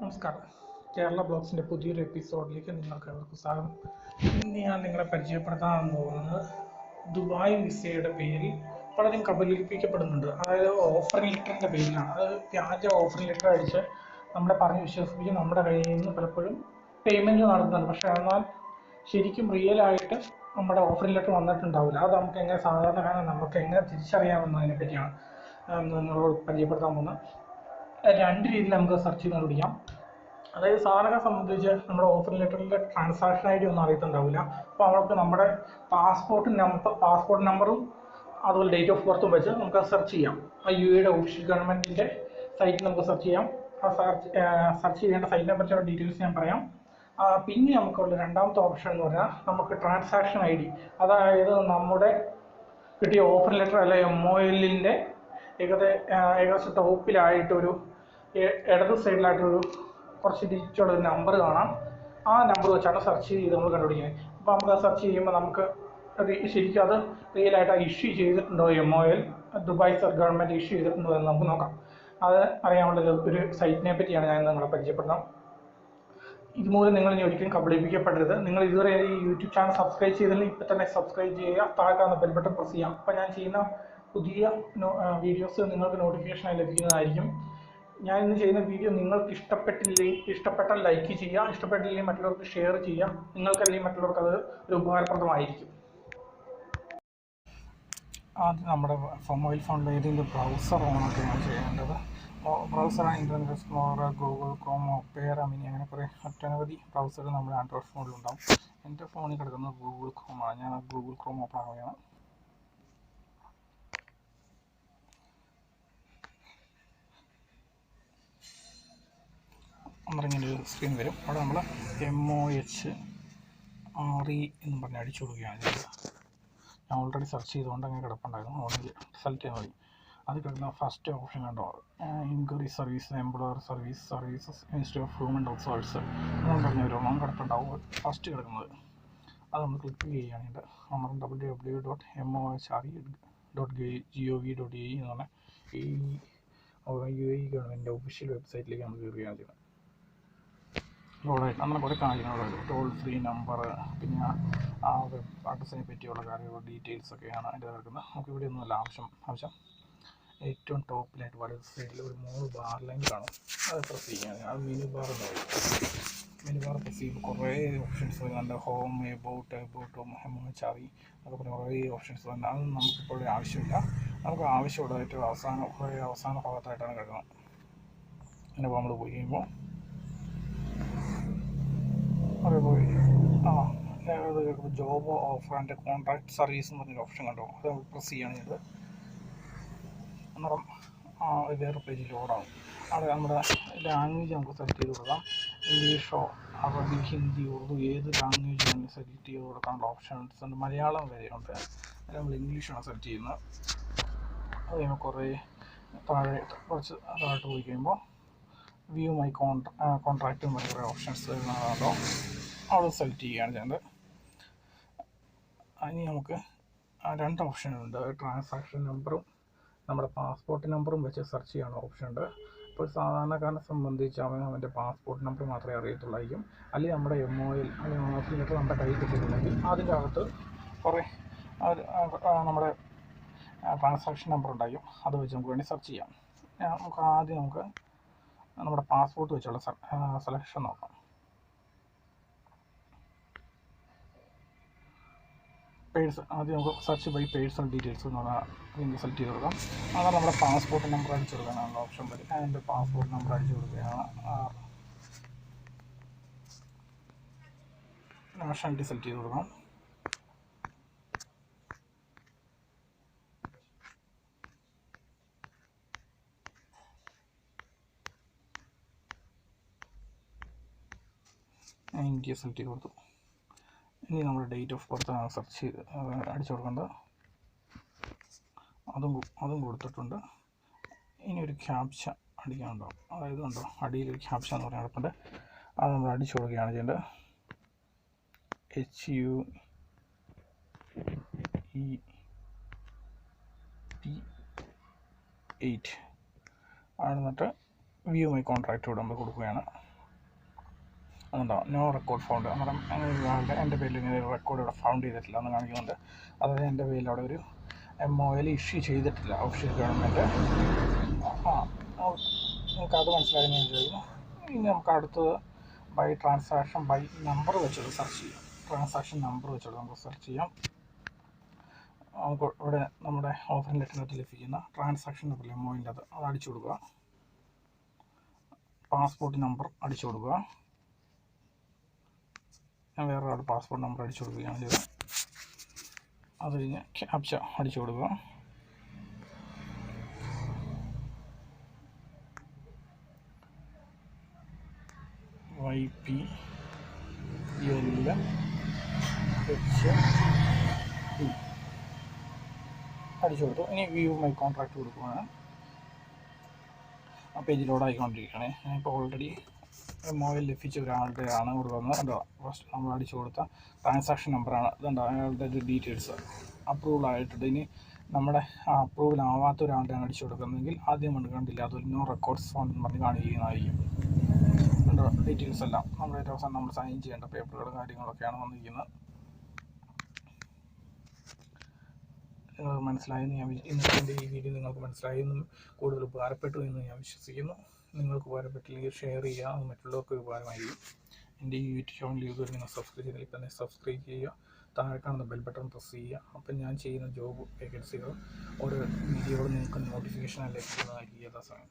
നമസ്കാരം. കേരള ബ്ലോഗ്സിന്റെ പുതിയൊരു എപ്പിസോഡിലേക്ക് നിങ്ങൾക്ക് ഏവർക്കും സ്വാഗതം. ഇന്ന് ഞാൻ നിങ്ങളെ പരിചയപ്പെടുത്താൻ പോകുന്നത് ദുബായ് വിസയുടെ പേരിൽ പലരും കബലിപ്പിക്കപ്പെടുന്നുണ്ട് അതായത് ഓഫർ ലെറ്ററിന്റെ പേരിലാണ്. അത് വ്യാജ ഓഫർ ലെറ്റർ അടിച്ച് നമ്മളെ പറഞ്ഞ് വിശ്വസിപ്പിച്ച് നമ്മുടെ കയ്യിൽ നിന്ന് പലപ്പോഴും പേയ്മെന്റ് നടത്തുന്നുണ്ട്. പക്ഷേ എന്നാൽ ശരിക്കും റിയൽ ആയിട്ട് നമ്മുടെ ഓഫർ ലെറ്റർ വന്നിട്ടുണ്ടാവില്ല. അത് നമുക്ക് എങ്ങനെ സാധാരണക്കാരൻ നമുക്ക് എങ്ങനെ തിരിച്ചറിയാമെന്നതിനെ പറ്റിയാണ് നിങ്ങളോട് പരിചയപ്പെടുത്താൻ പോകുന്നത്. രണ്ട് രീതിയിൽ നമുക്ക് സെർച്ച് ചെയ്ത് കണ്ടുപിടിക്കാം. അതായത് സാറിനെ സംബന്ധിച്ച് നമ്മുടെ ഓഫർ ലെറ്ററിന്റെ ട്രാൻസാക്ഷൻ ഐ ഡി ഒന്നും അറിയത്തുണ്ടാവില്ല. അപ്പോൾ അവർക്ക് നമ്മുടെ പാസ്പോർട്ട് നമ്പർ പാസ്പോർട്ട് നമ്പറും അതുപോലെ ഡേറ്റ് ഓഫ് ബർത്തും വെച്ച് നമുക്ക് സെർച്ച് ചെയ്യാം. ആ യു എയുടെ ഒഫീഷ്യൽ ഗവൺമെന്റിന്റെ സൈറ്റിൽ നമുക്ക് സെർച്ച് ചെയ്യാം. ആ സെർച്ച് സെർച്ച് ചെയ്യേണ്ട സൈറ്റിനെ പറ്റിയുള്ള ഡീറ്റെയിൽസ് ഞാൻ പറയാം. പിന്നെ നമുക്കുള്ള രണ്ടാമത്തെ ഓപ്ഷൻ എന്ന് പറഞ്ഞാൽ നമുക്ക് ട്രാൻസാക്ഷൻ ഐ ഡി അതായത് നമ്മുടെ കിട്ടിയ ഓഫർ ലെറ്റർ അല്ലെ എം ഒ എല്ലിന്റെ ഏകദേശം ഏകദേശം ടോപ്പിലായിട്ടൊരു ഇടത് സൈഡിലായിട്ടൊരു കുറച്ച് ഡിജിറ്റുള്ള ഒരു നമ്പർ കാണാം. ആ നമ്പർ വെച്ചാണ് സെർച്ച് ചെയ്ത് നമ്മൾ കണ്ടുപിടിക്കുന്നത്. അപ്പോൾ നമുക്ക് സെർച്ച് ചെയ്യുമ്പോൾ നമുക്ക് അത് ശരിക്കും അത് റിയലായിട്ട് ഇഷ്യൂ ചെയ്തിട്ടുണ്ടോ M O L Dubai sir government issue ചെയ്തിട്ടുണ്ടോ എന്ന് നമുക്ക് നോക്കാം. അത് അറിയാനുള്ള ഒരു- സൈറ്റിനെ പറ്റിയാണ് ഞാൻ നിങ്ങളെ പരിചയപ്പെടുന്നത്. ഇതുമൂലം നിങ്ങൾ ഇനി ഒരിക്കലും കബളിപ്പിക്കപ്പെടരുത്. നിങ്ങൾ ഇതുവരെ ഈ യൂട്യൂബ് ചാനൽ സബ്സ്ക്രൈബ് ചെയ്തില്ലെങ്കിൽ ഇപ്പം തന്നെ സബ്സ്ക്രൈബ് ചെയ്യുക താഴെ ബെൽ ബട്ടൺ പ്രസ് ചെയ്യാം. അപ്പോൾ ഞാൻ ചെയ്യുന്ന പുതിയ വീഡിയോസ് നിങ്ങൾക്ക് നോട്ടിഫിക്കേഷനായി ലഭിക്കുന്നതായിരിക്കും. ഞാൻ ഇന്ന് ചെയ്യുന്ന വീഡിയോ നിങ്ങൾക്ക് ഇഷ്ടപ്പെട്ടില്ലെങ്കിൽ ഇഷ്ടപ്പെട്ടാൽ ലൈക്ക് ചെയ്യുക ഇഷ്ടപ്പെട്ടില്ലെങ്കിൽ മറ്റുള്ളവർക്ക് ഷെയർ ചെയ്യുക. നിങ്ങൾക്കല്ലെങ്കിൽ മറ്റുള്ളവർക്ക് അത് ഒരു ഉപകാരപ്രദമായിരിക്കും. ആദ്യം നമ്മുടെ മൊബൈൽ ഫോണിൽ ഏതെങ്കിലും ബ്രൗസർ ഓണൊക്കെയാണ് ചെയ്യേണ്ടത്. ബ്രൗസറാണ് Internet Explorer Google Chrome Opera Mini അങ്ങനെ കുറേ ഒട്ടനവധി ബ്രൗസറുകൾ നമ്മുടെ ആൻഡ്രോയിഡ് ഫോണിലുണ്ടാവും എന്റെ ഫോണിൽ കിടക്കുന്നത് ഗൂഗിൾ ക്രോമാണ് ഞാൻ ഗൂഗിൾ ക്രോം ഓപ്പൺ ആവുകയാണ് അന്നേരം ഒരു സ്ക്രീൻ വരും. അവിടെ നമ്മൾ M O H R E എന്ന് പറഞ്ഞ് അടിച്ചു കൊടുക്കുകയാണ് ഞാൻ ഓൾറെഡി സെർച്ച് ചെയ്തുകൊണ്ട് അങ്ങനെ കിടപ്പുണ്ടായിരുന്നു. അതുകൊണ്ട് സെലക്ട് ചെയ്യാൻ മതി അത് കിടക്കുന്ന ഫസ്റ്റ് ഓപ്ഷൻ കണ്ടോ? Enquiry service employer service services ministry of human resource അങ്ങനെ പറഞ്ഞ ഒരു ഓണം കിടപ്പുണ്ടാവും. ഫസ്റ്റ് കിടക്കുന്നത്. അത് നമ്മൾ ക്ലിക്ക് ചെയ്യുകയാണെങ്കിൽ നമ്മൾ W W dot M O H R E dot G O V dot E എന്ന് പറഞ്ഞ ഈ യു എ ഗവൺമെന്റിന്റെ ഒഫീഷ്യൽ വെബ്സൈറ്റിലേക്ക് നമ്മൾ കയറുകയാണ് ചെയ്യുന്നത്. റോഡായിട്ട് അങ്ങനെ കുറേ കാര്യങ്ങളുണ്ട് ടോൾ ഫ്രീ നമ്പർ പിന്നെ ആ അഡ്രസ്സിനെ പറ്റിയുള്ള കാര്യങ്ങൾ ഡീറ്റെയിൽസ് ഒക്കെയാണ് അതിന്റെ കിടക്കുന്നത്. നമുക്ക് ഇവിടെ ഒന്നുമല്ല ആവശ്യം ആവശ്യം. ഏറ്റവും ടോപ്പിലായിട്ട് വലത് സൈഡിൽ ഒരു മൂന്ന് ബാർ ലൈൻ കാണും. അത് പ്രസ് ചെയ്യാൻ അത് മിനി ബാർ എന്ന് പറയും. മെനു ബാർ പ്രസ് ചെയ്യുമ്പോൾ കുറേ ഓപ്ഷൻസ് വരുന്നുണ്ട് ഹോം എബൌട്ട് എബൌട്ട് ഹെമോച്ചാറി അതൊക്കെ പറഞ്ഞ കുറേ ഓപ്ഷൻസ് വരുന്നുണ്ട് അത് നമുക്കിപ്പോൾ ആവശ്യമില്ല. നമുക്ക് ആവശ്യമുള്ളതായിട്ട് അവസാന കുറേ അവസാന ഭാഗത്തായിട്ടാണ് കിടക്കുന്നത്. അങ്ങനെ നമ്മൾ പോയി കഴിയുമ്പോൾ പോയി. ആ അത് job offer and contract service എന്ന് പറഞ്ഞൊരു ഓപ്ഷൻ കണ്ടോ. അത് പ്രസ് ചെയ്യാണ് ചെയ്തത്. അന്നേരം വേറെ പേജ് ലോഡാവും അവിടെ നമ്മുടെ ലാംഗ്വേജ് നമുക്ക് സെലക്ട് ചെയ്ത് കൊടുക്കാം. ഇംഗ്ലീഷോ അറബി ഹിന്ദി ഉറുദു ഏത് ലാംഗ്വേജ് ആണ് സെലക്ട് ചെയ്ത് കൊടുക്കാനുള്ള ഓപ്ഷൻസ് ഉണ്ട്. മലയാളം വരെ ഉണ്ട് അത് നമ്മൾ ഇംഗ്ലീഷാണ് സെലക്ട് ചെയ്യുന്നത്. അത് കഴിയുമ്പോൾ കുറേ താഴെ കുറച്ച് താഴോട്ട് പോയി കഴിയുമ്പോൾ വ്യൂ മൈ കോൺട്രാ കോൺട്രാക്റ്റ് എന്ന് പറയുന്ന ഓപ്ഷൻസ് വരുന്നതാണല്ലോ. അവിടെ സെലക്ട് ചെയ്യുകയാണ് ചെയ്യുന്നത് ഇനി നമുക്ക് രണ്ട് ഓപ്ഷൻ ഉണ്ട്. ട്രാൻസാക്ഷൻ നമ്പറും നമ്മുടെ പാസ്പോർട്ട് നമ്പറും വെച്ച് സെർച്ച് ചെയ്യാൻ ഓപ്ഷൻ ഉണ്ട്. ഇപ്പോൾ സാധാരണക്കാരനെ സംബന്ധിച്ച് അവൻ അവന്റെ പാസ്പോർട്ട് നമ്പർ മാത്രമേ അറിയത്തുള്ളായിരിക്കും. അല്ലെങ്കിൽ നമ്മുടെ എം ഒ എൽ അല്ലെങ്കിൽ ഓഫീസ് ലെറ്റർ നമ്മുടെ കയ്യിൽ കിട്ടിയിട്ടുണ്ടെങ്കിൽ അതിന്റെ അകത്ത് കുറേ നമ്മുടെ ട്രാൻസാക്ഷൻ നമ്പർ ഉണ്ടായിരിക്കും. അത് വെച്ച് നമുക്ക് വേണ്ടി സെർച്ച് ചെയ്യാം. നമുക്ക് ആദ്യം നമുക്ക് നമ്മുടെ പാസ്പോർട്ട് വെച്ചുള്ള സെലക്ഷൻ നോക്കാം. പേഴ്സ് ആദ്യം നമുക്ക് സെർച്ച് ബൈ പേഴ്സണൽ ഡീറ്റെയിൽസ് എന്ന് പറഞ്ഞാൽ സെലക്ട് ചെയ്ത് കൊടുക്കാം. അതാണ് നമ്മുടെ പാസ്പോർട്ട് നമ്പർ അടിച്ചു കൊടുക്കാനുള്ള ഓപ്ഷൻ വരും ഞാൻ എന്റെ പാസ്പോർട്ട് നമ്പർ അടിച്ചു കൊടുക്കുകയാണ് നാഷണാലിറ്റി സെലക്ട് ചെയ്ത് കൊടുക്കാം ഇന്ത്യ സെലക്ട് ചെയ്ത് കൊടുത്തു. ഇനി നമ്മൾ ഡേറ്റ് ഓഫ് ബർത്ത് സെർച്ച് അടിച്ചു കൊടുക്കേണ്ടത്. അതും അതും കൊടുത്തിട്ടുണ്ട്. ഇനി ഒരു ക്യാപ്ച അടിക്കാനുണ്ടാവും അതായത് ഉണ്ടോ അടിയിൽ ഒരു ക്യാപ്ച എന്ന് പറഞ്ഞാൽ കിടപ്പുണ്ട് അത് നമ്മൾ അടിച്ചു കൊടുക്കുകയാണ് ചെയ്യേണ്ടത്. H U E P eight എന്നിട്ട് വ്യൂ മൈ കോൺട്രാക്റ്റ് ഇവിടെ നമ്മൾ കൊടുക്കുകയാണ്. അതുണ്ടാവും നോ റെക്കോർഡ് ഫൗണ്ട് അന്നേരം അങ്ങനെ എന്റെ പേരിൽ ഇങ്ങനെ ഒരു റെക്കോർഡ് ഇവിടെ ഫൗണ്ട് ചെയ്തിട്ടില്ല എന്ന് കാണിക്കുന്നുണ്ട്. അതായത് എന്റെ പേരിൽ അവിടെ ഒരു എം ഒ എൽ ഇഷ്യൂ ചെയ്തിട്ടില്ല. ഒഫീഷ്യൽ ഗവൺമെന്റ് ആ നിങ്ങൾക്ക് അത് മനസ്സിലായി ഞാൻ ചോദിക്കുന്നു. ഇനി നമുക്ക് അടുത്തത് ബൈ ട്രാൻസാക്ഷൻ ബൈ നമ്പർ വെച്ചിട്ട് സെർച്ച് ചെയ്യാം. ട്രാൻസാക്ഷൻ നമ്പർ വെച്ചിട്ട് നമുക്ക് സെർച്ച് ചെയ്യാം. നമുക്ക് ഇവിടെ നമ്മുടെ ഓഫർ ലെറ്ററിനകത്ത് ലഭിക്കുന്ന ട്രാൻസാക്ഷൻ നമ്പർ എം ഒയിന്റെ അത് അത് അടിച്ചു കൊടുക്കുക. പാസ്പോർട്ട് നമ്പർ അടിച്ചു കൊടുക്കുക. ഞാൻ വേറെ ഒരാളുടെ പാസ്പോർട്ട് നമ്പർ അടിച്ചു കൊടുക്കുകയാണ് ചെയ്തത്. അത് കഴിഞ്ഞ് ക്യാപ്ച അടിച്ചു കൊടുക്കുക. വൈ പി എൽ എച്ച് അടിച്ചു കൊടുത്തു. ഇനി വ്യൂ മൈ കോൺട്രാക്ട് കൊടുക്കുകയാണ്. ആ പേജ് ലോഡായിക്കൊണ്ടിരിക്കുകയാണ്. ഞാനിപ്പോൾ ഓൾറെഡി മൊബൈൽ ലഭിച്ച ഒരാളുടെ ആണ് വന്നത്. കണ്ടോ? ഫസ്റ്റ് നമ്മൾ അടിച്ചു കൊടുത്ത ട്രാൻസാക്ഷൻ നമ്പറാണ് ഇതുണ്ടോ? അയാളുടെ ഡീറ്റെയിൽസ് അപ്രൂവൽ ആയിട്ടുണ്ട്. ഇനി നമ്മുടെ അപ്രൂവൽ ആവാത്ത ഒരാളുടെയാണ് അടിച്ചു കൊടുക്കുന്നതെങ്കിൽ ആദ്യം കൊണ്ട് കണ്ടില്ല അതൊരു നോ റെക്കോർഡ്സ് ഫോൺ പറഞ്ഞ് കാണിക്കുന്നതായിരിക്കും. കണ്ടോ? ഡീറ്റെയിൽസ് എല്ലാം. നമ്മൾ ഏറ്റവും അവസാനം നമ്മൾ സൈൻ ചെയ്യേണ്ട പേപ്പറുകളും കാര്യങ്ങളൊക്കെയാണ് വന്നിരിക്കുന്നത്. നിങ്ങൾക്ക് മനസ്സിലായെന്ന് ഞാൻ ഇന്നത്തെ ഈ വീഡിയോ നിങ്ങൾക്ക് മനസ്സിലായെന്നും കൂടുതൽ ഉപകാരപ്പെട്ടു എന്ന് ഞാൻ വിശ്വസിക്കുന്നു. നിങ്ങൾക്ക് ഉപകാരപ്പെട്ടില്ലെങ്കിൽ ഷെയർ ചെയ്യുക അത് മറ്റുള്ളവർക്ക് ഉപകാരമായിരിക്കും. എന്റെ ഈ യൂട്യൂബ് ചാനൽ യൂസർ നിങ്ങൾ സബ്സ്ക്രൈബ് ചെയ്തില്ലെങ്കിൽ തന്നെ സബ്സ്ക്രൈബ് ചെയ്യുക. താഴെ കാണുന്ന ബെൽ ബട്ടൺ പ്രസ് ചെയ്യുക. അപ്പം ഞാൻ ചെയ്യുന്ന ജോബ് വേക്കൻസികൾ ഓരോ വീഡിയോകളും നിങ്ങൾക്ക് നോട്ടിഫിക്കേഷൻ ലഭിക്കുന്നതായിരിക്കും യഥാസമയം.